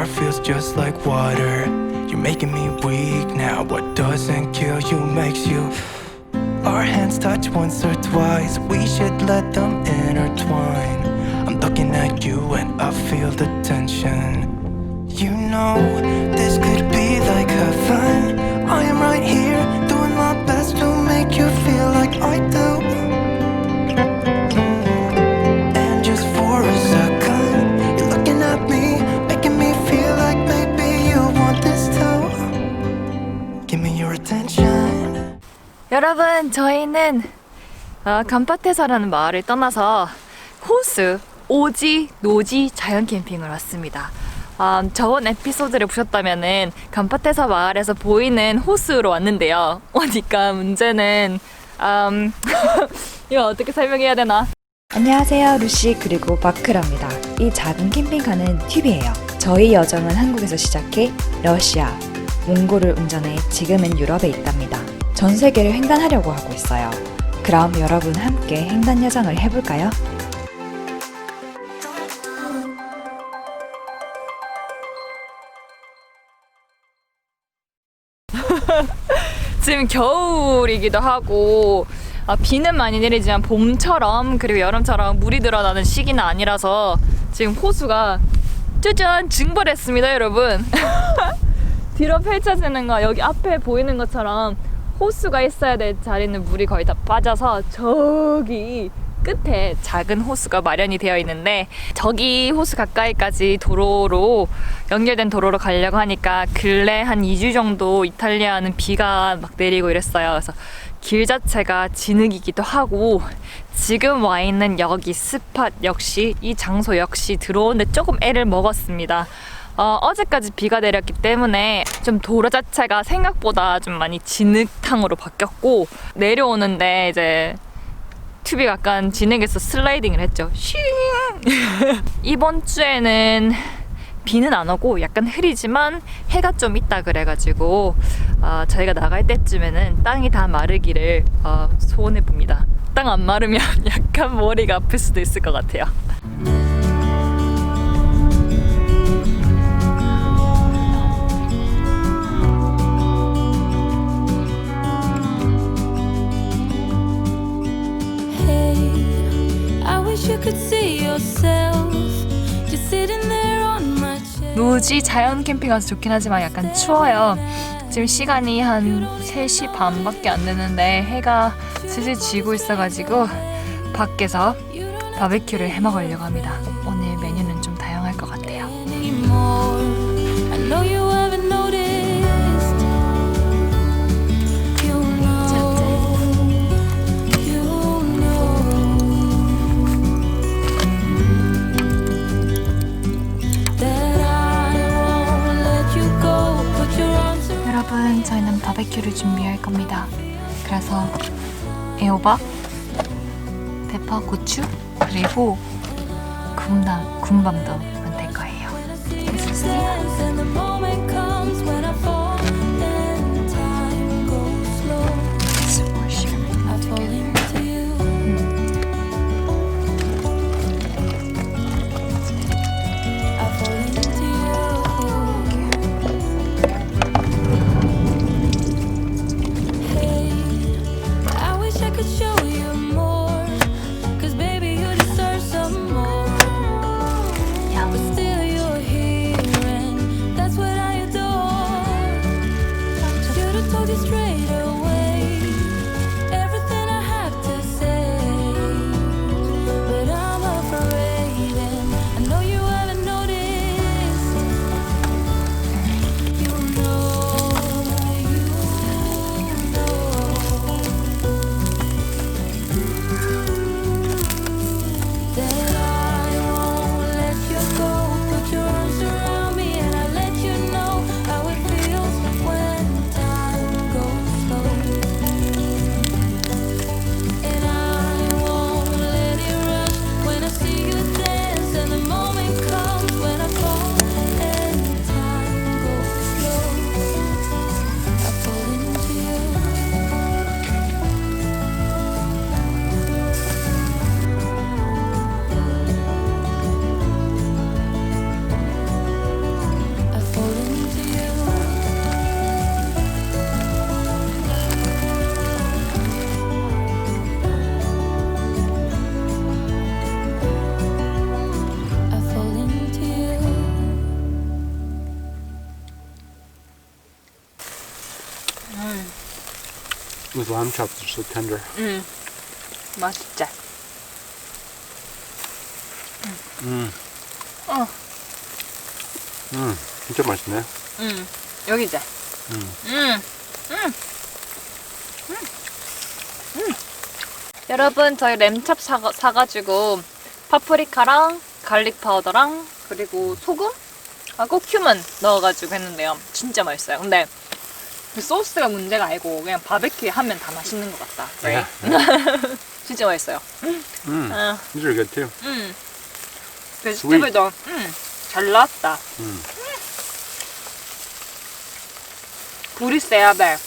air feels just like water. You're making me weak now. What doesn't kill you makes you. Our hands touch once or twice. We should let them intertwine. I'm looking at you and I feel the tension. You know, this could be like heaven. 여러분 저희는 어, 간파테사라는 마을을 떠나서 호수 오지 노지 자연 캠핑을 왔습니다. 음, 저번 에피소드를 보셨다면은 간파테사 마을에서 보이는 호수로 왔는데요. 오니까 문제는 음, 이거 어떻게 설명해야 되나? 안녕하세요. 루시 그리고 마크랍니다. 이 작은 캠핑카는 튜브예요. 저희 여정은 한국에서 시작해 러시아, 몽골을 운전해 지금은 유럽에 있답니다. 전 세계를 횡단하려고 하고 있어요. 그럼 여러분 함께 횡단 여정을 해볼까요? 지금 겨울이기도 하고 아, 비는 많이 내리지만 봄처럼 그리고 여름처럼 물이 늘어나는 시기는 아니라서 지금 호수가 짜잔 증발했습니다 여러분 뒤로 펼쳐지는 거 여기 앞에 보이는 것처럼 호수가 있어야 될 자리는 물이 거의 다 빠져서 저기 끝에 작은 호수가 마련이 되어 있는데 저기 호수 가까이까지 도로로 연결된 도로로 가려고 하니까 근래 한 2주 정도 이탈리아는 비가 막 내리고 이랬어요. 그래서 길 자체가 진흙이기도 하고 지금 와 있는 여기 스팟 역시 이 장소 역시 들어오는데 조금 애를 먹었습니다. 어, 어제까지 비가 내렸기 때문에 좀 도로 자체가 생각보다 좀 많이 진흙탕으로 바뀌었고 내려오는데 이제 튜브가 약간 진흙에서 슬라이딩을 했죠. 쉥! 이번 주에는 비는 안 오고 약간 흐리지만 해가 좀 있다 그래가지고 어, 저희가 나갈 때쯤에는 땅이 다 마르기를 어, 소원해 봅니다. 땅 안 마르면 약간 머리가 아플 수도 있을 것 같아요. 노지 자연 캠핑 가서 좋긴 하지만 약간 추워요. 지금 시간이 한 3시 반밖에 안 되는데 해가 슬슬 지고 있어가지고 밖에서 바베큐를 해 먹으려고 합니다. 오늘 메뉴는 좀 다양할 것 같아요. 여러분, 저희는 바베큐를 준비할 겁니다. 그래서 애호박, 대파, 고추, 그리고 군밤, 군밤도 만들 거예요. Moment Those lamb chops are so tender. 음, 맛있지? 음. 어. 음, 진짜 맛있네. 음, 여기지? 음. 음, 음, 음, 음. 여러분, 저희 램찹 사가, 사가지고 파프리카랑 갈릭 파우더랑 그리고 소금? 하고 큐만 넣어가지고 했는데요. 진짜 맛있어요. 근데 그 소스가 문제가 아니고 그냥 바베큐 하면 다 맛있는 것 같다. Yeah. 진짜 맛있어요. Mm. 아, These are good too. 음. 베지터블도 음, 잘 나왔다. 음. 불이 세야 돼.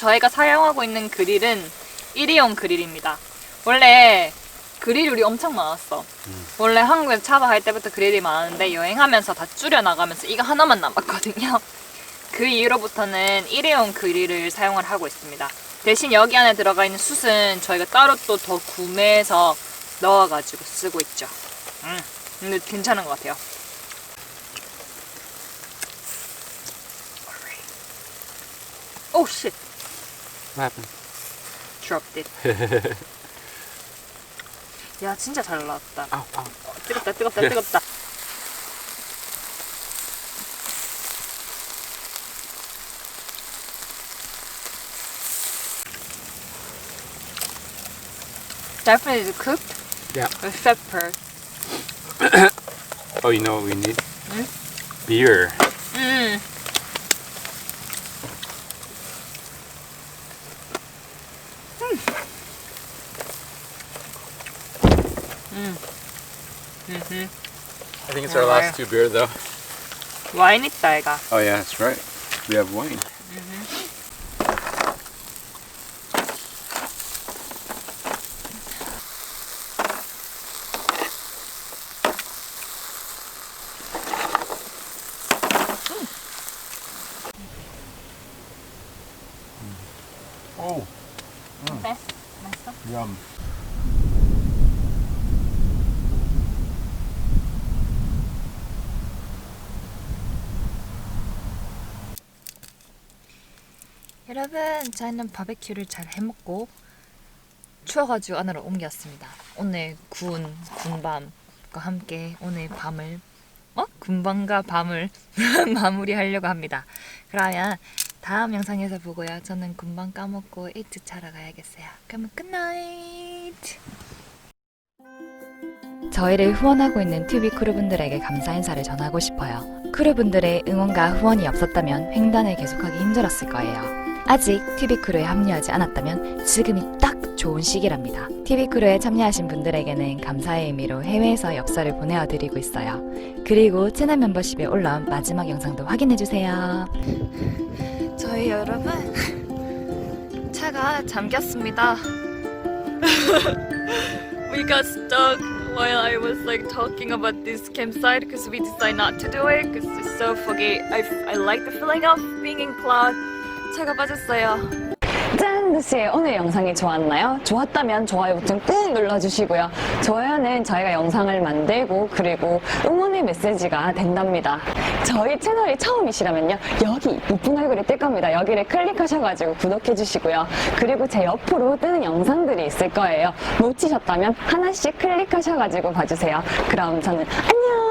저희가 사용하고 있는 그릴은 일회용 그릴입니다. 원래 그릴 우리 엄청 많았어. 원래 한국에서 차박할 때부터 그릴이 많은데 여행하면서 다 줄여나가면서 이거 하나만 남았거든요. 그 이후로부터는 일회용 그릴을 사용을 하고 있습니다. 대신 여기 안에 들어가 있는 숯은 저희가 따로 또 더 구매해서 넣어가지고 쓰고 있죠. 음, 근데 괜찮은 것 같아요. 오, 쉣. What happened? Dropped it. 야, 진짜 잘 나왔다. Ow. 어, 뜨겁다, 뜨겁다, 예. 뜨겁다. Definitely cooked Yeah. with pepper. Oh, you know what we need? Beer. 음. 음. 음. I think it's our last two beer though. 와인 있다, 얘가. Oh yeah, that's right. We have wine. Oh, 어때? 맛있어? yum. 여러분, 저희는 바베큐를 잘 해먹고 추워가지고 안으로 옮겼습니다. 오늘 군, 군밤과 함께 오늘 밤을 어? 군밤과 밤을 마무리하려고 합니다. 그러면 다음 영상에서 보고요. 저는 군밤 까먹고 일찍 자러 가야겠어요. 그러면 굿나잇! 저희를 후원하고 있는 튜비 크루분들에게 감사 인사를 전하고 싶어요. 크루분들의 응원과 후원이 없었다면 횡단을 계속하기 힘들었을 거예요. 아직 튜비 크루에 합류하지 않았다면 지금이 딱 좋은 시기랍니다. 튜비 크루에 참여하신 분들에게는 감사의 의미로 해외에서 엽서를 보내어드리고 있어요. 그리고 채널 멤버십에 올라온 마지막 영상도 확인해주세요. 저희 여러분 차가 잠겼습니다. we got stuck while I was like talking about this campsite because we decided not to do it because it's so foggy. I, I like the feeling of being in cloud. 차가 빠졌어요. 짠! 루시의 오늘 영상이 좋았나요? 좋았다면 좋아요 버튼 꾹 눌러주시고요. 좋아요는 저희가 영상을 만들고 그리고 응원의 메시지가 된답니다. 저희 채널이 처음이시라면요. 여기 이쁜 얼굴이 뜰 겁니다. 여기를 클릭하셔가지고 구독해주시고요. 그리고 제 옆으로 뜨는 영상들이 있을 거예요. 놓치셨다면 하나씩 클릭하셔가지고 봐주세요. 그럼 저는 안녕!